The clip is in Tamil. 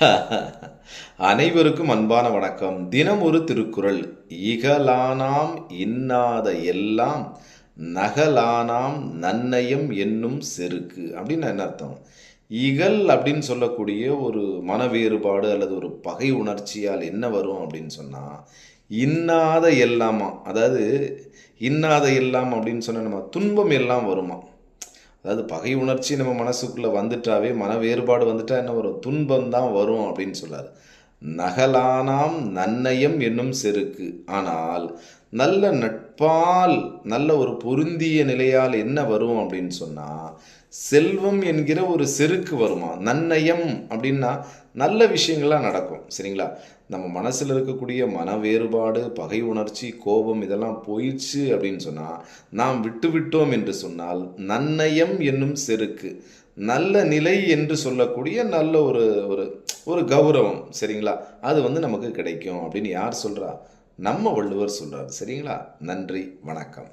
அனைவருக்கும் அன்பான வணக்கம். தினம் ஒரு திருக்குறள். இகலானாம் இன்னாத எல்லாம் நகலானாம் நன்னயம் என்னும் செருக்கு அப்படின்னு என்ன அர்த்தம்? இகல் அப்படின்னு சொல்லக்கூடிய ஒரு மன வேறுபாடு அல்லது ஒரு பகை உணர்ச்சியால் என்ன வரும் அப்படின்னு சொன்னால் இன்னாத எல்லாமா அதாவது இன்னாத எல்லாம் அப்படின்னு சொன்னால் நம்ம துன்பம் எல்லாம் வருமா? அதாவது பகை உணர்ச்சி நம்ம மனசுக்குள்ளே வந்துட்டாவே மன வேறுபாடு வந்துட்டா என்ன வரும்? துன்பம் தான் வரும் அப்படின்னு சொல்கிறார் நகலானாம் நன்னயம் என்னும் செருக்கு. ஆனால் நல்ல நட்பால் நல்ல ஒரு பொருந்திய நிலையால் என்ன வரும் அப்படின்னு சொன்னால் செல்வம் என்கிற ஒரு செருக்கு வருமா? நன்னயம் அப்படின்னா நல்ல விஷயங்கள்லாம் நடக்கும் சரிங்களா? நம்ம மனசில் இருக்கக்கூடிய மன வேறுபாடு பகை உணர்ச்சி கோபம் இதெல்லாம் போயிடுச்சு அப்படின்னு சொன்னால் நாம் விட்டு விட்டோம் என்று சொன்னால் நன்னயம் என்னும் செருக்கு. நல்ல நிலை என்று சொல்லக்கூடிய நல்ல ஒரு ஒரு ஒரு கௌரவம் சரிங்களா? அது வந்து நமக்கு கிடைக்கும் அப்படின்னு யார் சொல்கிறா நம்ம வள்ளுவர் சொல்கிறார் சரிங்களா? நன்றி வணக்கம்.